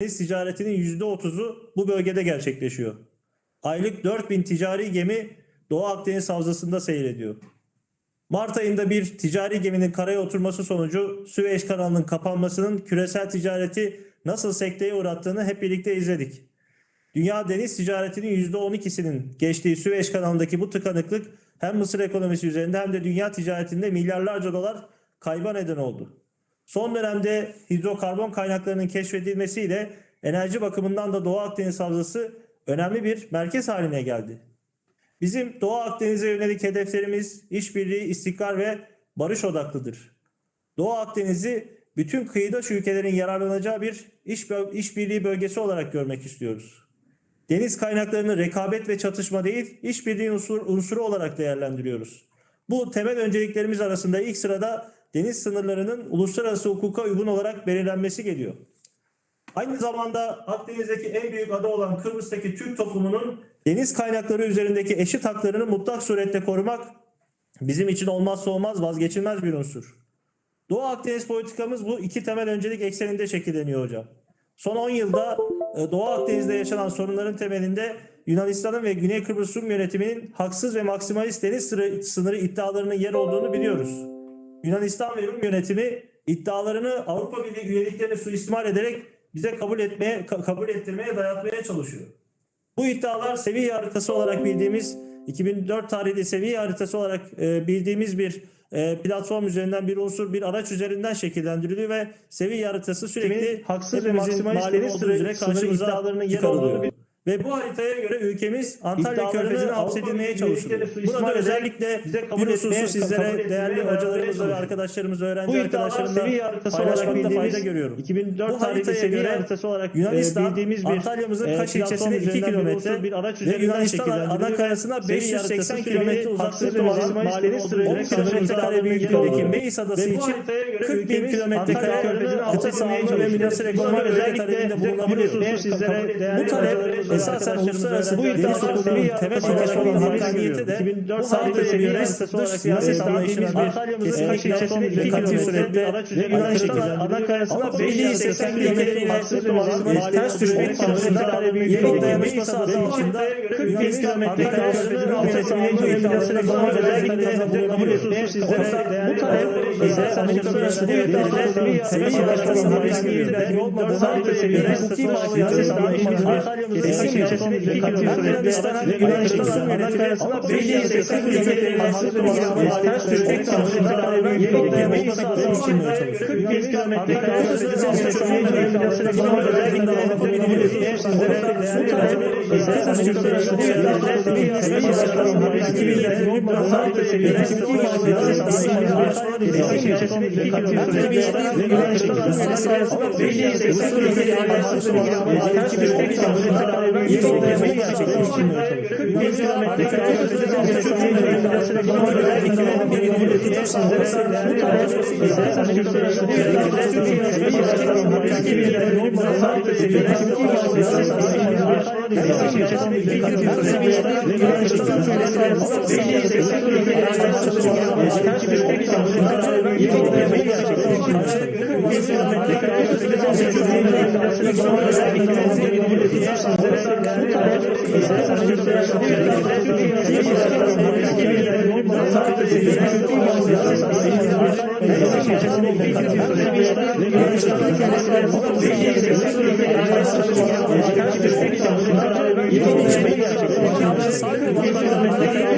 Deniz ticaretinin %30'u bu bölgede gerçekleşiyor. Aylık 4000 ticari gemi Doğu Akdeniz Havzası'nda seyrediyor. Mart ayında bir ticari geminin karaya oturması sonucu Süveyş kanalının kapanmasının küresel ticareti nasıl sekteye uğrattığını hep birlikte izledik. Dünya deniz ticaretinin %12'sinin geçtiği Süveyş kanalındaki bu tıkanıklık hem Mısır ekonomisi üzerinde hem de dünya ticaretinde milyarlarca dolar kayba neden oldu. Son dönemde hidrokarbon kaynaklarının keşfedilmesiyle enerji bakımından da Doğu Akdeniz Havzası önemli bir merkez haline geldi. Bizim Doğu Akdeniz'e yönelik hedeflerimiz işbirliği, istikrar ve barış odaklıdır. Doğu Akdeniz'i bütün kıyıdaş ülkelerin yararlanacağı bir iş, işbirliği bölgesi olarak görmek istiyoruz. Deniz kaynaklarını rekabet ve çatışma değil, işbirliği unsur, unsuru olarak değerlendiriyoruz. Bu temel önceliklerimiz arasında ilk sırada deniz sınırlarının uluslararası hukuka uygun olarak belirlenmesi geliyor. Aynı zamanda Akdeniz'deki en büyük ada olan Kıbrıs'taki Türk toplumunun deniz kaynakları üzerindeki eşit haklarını mutlak surette korumak bizim için olmazsa olmaz vazgeçilmez bir unsur. Doğu Akdeniz politikamız bu iki temel öncelik ekseninde şekilleniyor hocam. Son 10 yılda e, Doğu Akdeniz'de yaşanan sorunların temelinde Yunanistan'ın ve Güney Kıbrıs Rum yönetiminin haksız ve maksimalist deniz sınırı, iddialarının yer olduğunu biliyoruz. Yunanistan ve Rum yönetimi iddialarını Avrupa Birliği üyeliklerini suistimal ederek bize kabul etmeye ka- kabul ettirmeye dayatmaya çalışıyor. Bu iddialar seviye haritası olarak bildiğimiz 2004 tarihli seviye haritası olarak e, bildiğimiz bir e, platform üzerinden bir unsur bir araç üzerinden şekillendiriliyor ve seviye haritası sürekli haksız ve maksimalist olduğu üzere karşımıza iddialarının yer çıkarılıyor. Ve bu haritaya göre ülkemiz Antalya Körfezi'ne hapsedilmeye çalışılıyor. Burada özellikle bir hususu sizlere değerli hocalarımızla ve arkadaşlarımızla, öğrenci arkadaşlarımla paylaşmakta fayda görüyorum. 2004 Bu tarihli haritaya seviye göre e, Yunanistan, bildiğimiz bir Antalya'mızın e, Kaş ilçesine 2 üzerinden bir kilometre ve Yunanistan ana karasına seviye 580 haritası kilometre uzaklıkta olan maksimalist deniz sınırı 10 ile kilometre kare büyüklüğündeki. Meis adası için haritaya göre 40 bin kilometre kare kıta sahanlığı ve etmeye münasır çalışıyor. ekonomi bölge talebinde bulunabiliyor. Bu talep esasen uluslararası bu iddialar seviye temel ilkesi olan hakkaniyeti de 2004 bu göre seviye dış haritası olarak siyaset bildiğimiz anlayışına bir bir Antalya'mızın Kaş kesinlikle ilçesine dikkatli 2 kilometre suretle araç ve üzerinden Yunanistan şekillendiriliyor. ana karasına Ama belli belli 80 80 kilometre haksız ve e, maksimalist ters düşmek konusunda yenik dayanışması adı altında Yunanistan Antalya Körfezi'nin altı sahanlığı çerçevesinde iki kilometre Yunanistan'a güvenlik sınırı yönetimi 580 kilometre hasıl olan ters düşmek sınırına kadar yeni bir sınırı için 40 kilometre kadar sınırı yönetimi kilometre yakında Avrupa Birliği sizlere su tarafı isterseniz gösterişini yeterler ve yasaların haberi gibi yönetimi sadece seviyesi Yunanistan'a güvenlik sınırı yönetimi 580 kilometre kadar bir sokaklarına gerçekleştirmeye çalışıyor. Thank you. Sadece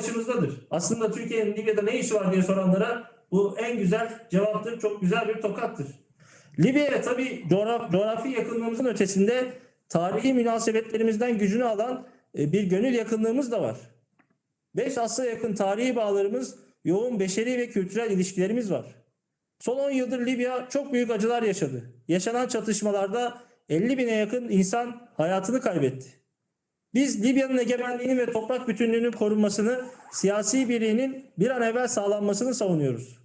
başımızdadır. Aslında Türkiye'nin Libya'da ne işi var diye soranlara bu en güzel cevaptır. Çok güzel bir tokattır. Libya'ya tabii coğraf, coğrafi yakınlığımızın ötesinde tarihi münasebetlerimizden gücünü alan e, bir gönül yakınlığımız da var. 5 asra yakın tarihi bağlarımız, yoğun beşeri ve kültürel ilişkilerimiz var. Son 10 yıldır Libya çok büyük acılar yaşadı. Yaşanan çatışmalarda 50 bine yakın insan hayatını kaybetti. Biz Libya'nın egemenliğini ve toprak bütünlüğünün korunmasını, siyasi birliğinin bir an evvel sağlanmasını savunuyoruz.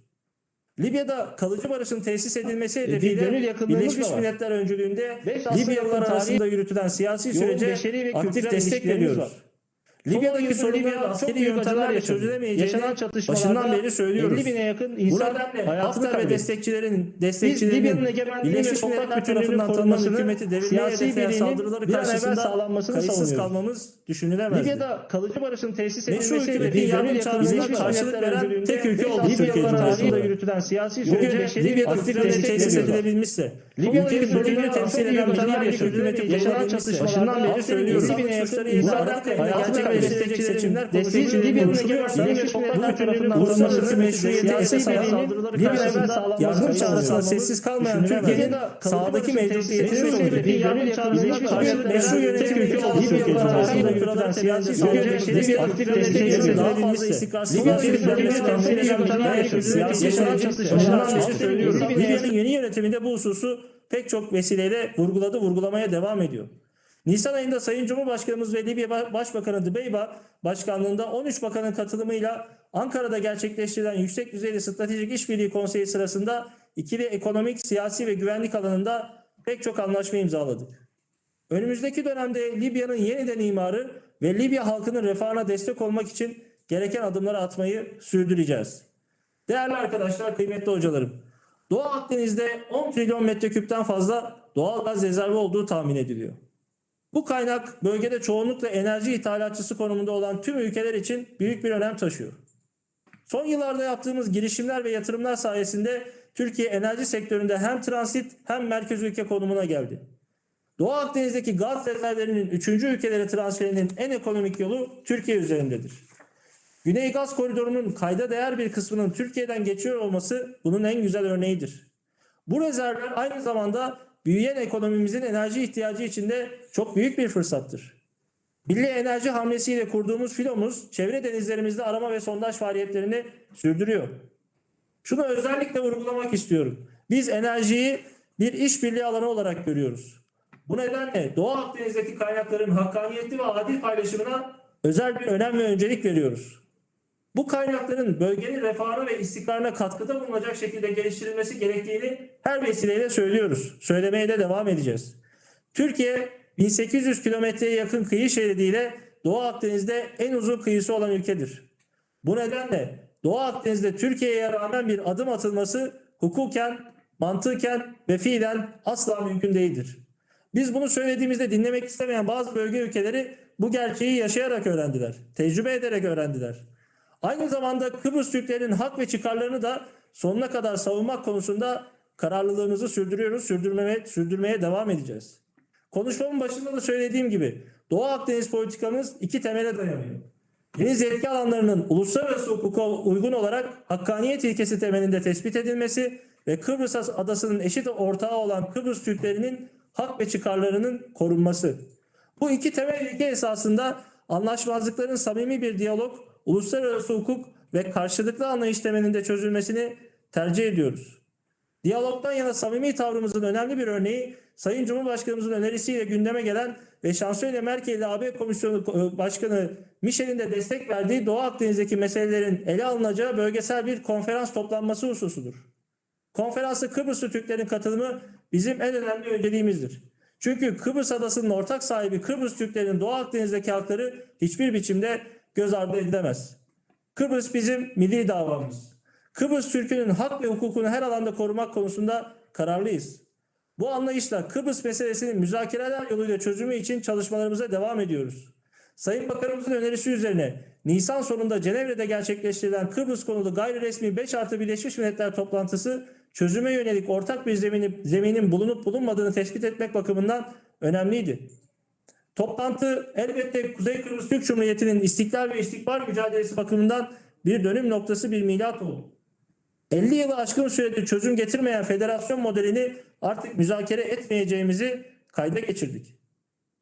Libya'da kalıcı barışın tesis edilmesi gönül hedefiyle Birleşmiş. Milletler öncülüğünde Libyalılar arasında yürütülen siyasi sürece aktif destek veriyoruz. var. Libya'daki Libya askeri yöntemlerle çözülemeyeceğini Yaşanan çatışmalarda başından beri söylüyoruz. 50 bine yakın insan hayatını Hafter ve destekçilerin destekçilerinin ve Birleşmiş Milletler tarafından tanınan hükümeti devirmeye hedefleyen saldırıları bir karşısında kayıtsız kalmamız düşünülemezdi. Libya'da kalıcı barışın tesis edilmesi hükümetin hedefiyle yardım çağrısına karşılık veren tek ülke oldu Türkiye Cumhuriyeti. yürütülen siyasi sürece Libya destek tesis edilebilmişse, ülkenin sorunları temsil eden bir yaşadı. hükümeti Yaşanan çatışmalardan beri söylüyoruz. insan Libya'nın suçları ekonomisi ilan olarak ederek hayatını destekçilerin seçimler destekçi konuşuluyor, Libya'nın konuşuluyorsa, egemenliği ve toprak bu hükümetin tarafından uluslararası siyasi esas alan bir sağlanması yardım çağrısına sessiz kalmayan. Türkiye'nin Libya'da kalıcı sahadaki barışın mevcudiyetini tesis sürdürdü. edilmesi yardım çağrısına Karşılık meşru yönetimi ülke Cumhuriyeti. Cumhuriyeti. Yürütülen siyasi sürece Libya aktif aktif destek destekçilerin daha fazla istikrarsız Libya'nın siyasi söylüyoruz. Libya'nın yeni yönetiminde bu hususu pek çok vesileyle vurguladı, vurgulamaya devam ediyor. Nisan ayında Sayın Cumhurbaşkanımız ve Libya Ba- Başbakanı Dibeyba başkanlığında 13 bakanın katılımıyla Ankara'da gerçekleştirilen yüksek düzeyli stratejik işbirliği konseyi sırasında ikili ekonomik, siyasi ve güvenlik alanında pek çok anlaşma imzaladık. Önümüzdeki dönemde Libya'nın yeniden imarı ve Libya halkının refahına destek olmak için gereken adımları atmayı sürdüreceğiz. Değerli arkadaşlar, kıymetli hocalarım. Doğu Akdeniz'de 10 trilyon metreküpten fazla doğal gaz rezervi olduğu tahmin ediliyor. Bu kaynak bölgede çoğunlukla enerji ithalatçısı konumunda olan tüm ülkeler için büyük bir önem taşıyor. Son yıllarda yaptığımız girişimler ve yatırımlar sayesinde Türkiye enerji sektöründe hem transit hem merkez ülke konumuna geldi. Doğu Akdeniz'deki gaz rezervlerinin 3. ülkelere transferinin en ekonomik yolu Türkiye üzerindedir. Güney Gaz Koridoru'nun kayda değer bir kısmının Türkiye'den geçiyor olması bunun en güzel örneğidir. Bu rezervler aynı zamanda büyüyen ekonomimizin enerji ihtiyacı içinde çok büyük bir fırsattır. Milli enerji hamlesiyle kurduğumuz filomuz çevre denizlerimizde arama ve sondaj faaliyetlerini sürdürüyor. Şunu özellikle vurgulamak istiyorum. Biz enerjiyi bir işbirliği alanı olarak görüyoruz. Bu nedenle Doğu Akdeniz'deki kaynakların hakkaniyetli ve adil paylaşımına özel bir önem ve öncelik veriyoruz. Bu kaynakların bölgenin refahına ve istikrarına katkıda bulunacak şekilde geliştirilmesi gerektiğini her vesileyle söylüyoruz. Söylemeye de devam edeceğiz. Türkiye 1800 kilometreye yakın kıyı şeridiyle Doğu Akdeniz'de en uzun kıyısı olan ülkedir. Bu nedenle Doğu Akdeniz'de Türkiye'ye rağmen bir adım atılması hukuken, mantıken ve fiilen asla mümkün değildir. Biz bunu söylediğimizde dinlemek istemeyen bazı bölge ülkeleri bu gerçeği yaşayarak öğrendiler, tecrübe ederek öğrendiler. Aynı zamanda Kıbrıs Türklerinin hak ve çıkarlarını da sonuna kadar savunmak konusunda kararlılığımızı sürdürüyoruz, sürdürmeye, sürdürmeye devam edeceğiz. Konuşmamın başında da söylediğim gibi Doğu Akdeniz politikamız iki temele dayanıyor. Deniz yetki alanlarının uluslararası hukuka uygun olarak hakkaniyet ilkesi temelinde tespit edilmesi ve Kıbrıs adasının eşit ortağı olan Kıbrıs Türklerinin hak ve çıkarlarının korunması. Bu iki temel ilke esasında anlaşmazlıkların samimi bir diyalog, uluslararası hukuk ve karşılıklı anlayış temelinde çözülmesini tercih ediyoruz. Diyalogdan yana samimi tavrımızın önemli bir örneği Sayın Cumhurbaşkanımızın önerisiyle gündeme gelen ve Şansölye Merkel ile AB Komisyonu e, Başkanı Michel'in de destek verdiği Doğu Akdeniz'deki meselelerin ele alınacağı bölgesel bir konferans toplanması hususudur. Konferansa Kıbrıslı Türklerin katılımı bizim en önemli önceliğimizdir. Çünkü Kıbrıs Adası'nın ortak sahibi Kıbrıs Türklerinin Doğu Akdeniz'deki hakları hiçbir biçimde göz ardı edilemez. Kıbrıs bizim milli davamız. Kıbrıs Türk'ünün hak ve hukukunu her alanda korumak konusunda kararlıyız. Bu anlayışla Kıbrıs meselesinin müzakereler yoluyla çözümü için çalışmalarımıza devam ediyoruz. Sayın Bakanımızın önerisi üzerine Nisan sonunda Cenevre'de gerçekleştirilen Kıbrıs konulu gayri resmi 5 artı Birleşmiş Milletler toplantısı çözüme yönelik ortak bir zemini, zeminin bulunup bulunmadığını tespit etmek bakımından önemliydi. Toplantı elbette Kuzey Kıbrıs Türk Cumhuriyeti'nin istiklal ve istikbal mücadelesi bakımından bir dönüm noktası bir milat oldu. 50 yılı aşkın süredir çözüm getirmeyen federasyon modelini artık müzakere etmeyeceğimizi kayda geçirdik.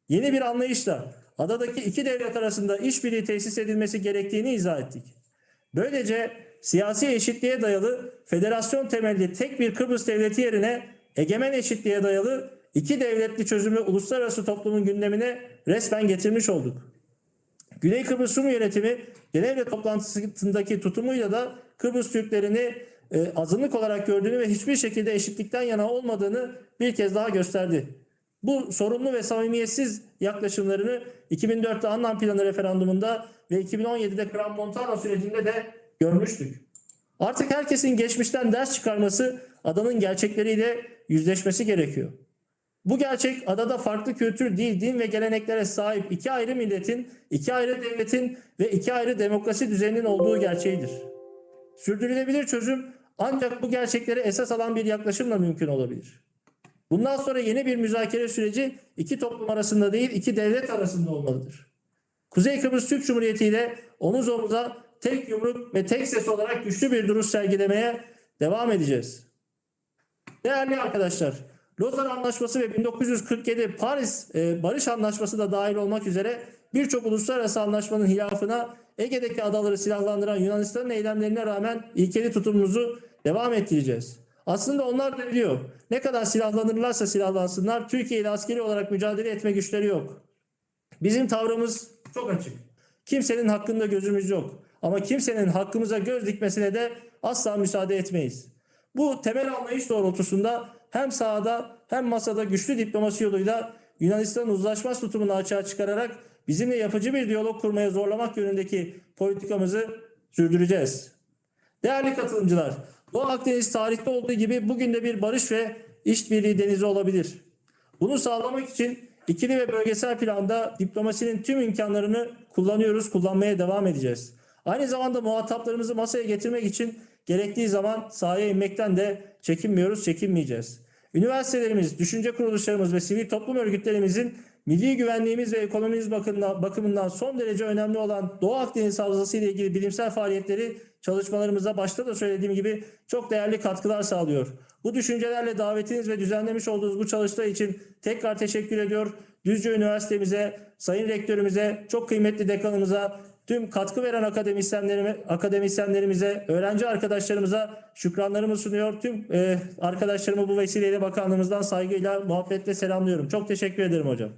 Yeni bir anlayışla adadaki iki devlet arasında işbirliği tesis edilmesi gerektiğini izah ettik. Böylece siyasi eşitliğe dayalı federasyon temelli tek bir Kıbrıs devleti yerine egemen eşitliğe dayalı iki devletli çözümü uluslararası toplumun gündemine resmen getirmiş olduk. Güney Kıbrıs Rum yönetimi Cenevre toplantısındaki tutumuyla da Kıbrıs Türklerini e, azınlık olarak gördüğünü ve hiçbir şekilde eşitlikten yana olmadığını bir kez daha gösterdi. Bu sorumlu ve samimiyetsiz yaklaşımlarını 2004'te Annan Planı referandumunda ve 2017'de Kram Montana sürecinde de görmüştük. Artık herkesin geçmişten ders çıkarması, adanın gerçekleriyle yüzleşmesi gerekiyor. Bu gerçek adada farklı kültür, dil, din ve geleneklere sahip iki ayrı milletin, iki ayrı devletin ve iki ayrı demokrasi düzeninin olduğu gerçeğidir. Sürdürülebilir çözüm ancak bu gerçekleri esas alan bir yaklaşımla mümkün olabilir. Bundan sonra yeni bir müzakere süreci iki toplum arasında değil iki devlet arasında olmalıdır. Kuzey Kıbrıs Türk Cumhuriyeti ile omuz omuza tek yumruk ve tek ses olarak güçlü bir duruş sergilemeye devam edeceğiz. Değerli arkadaşlar, Lozan Anlaşması ve 1947 Paris e, Barış Anlaşması da dahil olmak üzere birçok uluslararası anlaşmanın hilafına Ege'deki adaları silahlandıran Yunanistan'ın eylemlerine rağmen ilkeli tutumumuzu devam ettireceğiz. Aslında onlar da biliyor. Ne kadar silahlanırlarsa silahlansınlar Türkiye ile askeri olarak mücadele etme güçleri yok. Bizim tavrımız çok açık. Kimsenin hakkında gözümüz yok. Ama kimsenin hakkımıza göz dikmesine de asla müsaade etmeyiz. Bu temel anlayış doğrultusunda hem sahada hem masada güçlü diplomasi yoluyla Yunanistan'ın uzlaşmaz tutumunu açığa çıkararak bizimle yapıcı bir diyalog kurmaya zorlamak yönündeki politikamızı sürdüreceğiz. Değerli katılımcılar, Doğu Akdeniz tarihte olduğu gibi bugün de bir barış ve işbirliği denizi olabilir. Bunu sağlamak için ikili ve bölgesel planda diplomasinin tüm imkanlarını kullanıyoruz, kullanmaya devam edeceğiz. Aynı zamanda muhataplarımızı masaya getirmek için gerektiği zaman sahaya inmekten de çekinmiyoruz, çekinmeyeceğiz. Üniversitelerimiz, düşünce kuruluşlarımız ve sivil toplum örgütlerimizin milli güvenliğimiz ve ekonomimiz bakımından, son derece önemli olan Doğu Akdeniz Havzası ile ilgili bilimsel faaliyetleri çalışmalarımıza başta da söylediğim gibi çok değerli katkılar sağlıyor. Bu düşüncelerle davetiniz ve düzenlemiş olduğunuz bu çalıştay için tekrar teşekkür ediyor. Düzce Üniversitemize, Sayın Rektörümüze, çok kıymetli dekanımıza, tüm katkı veren akademisyenlerime, akademisyenlerimize, öğrenci arkadaşlarımıza şükranlarımı sunuyor. Tüm e, arkadaşlarımı bu vesileyle bakanlığımızdan saygıyla, muhabbetle selamlıyorum. Çok teşekkür ederim hocam.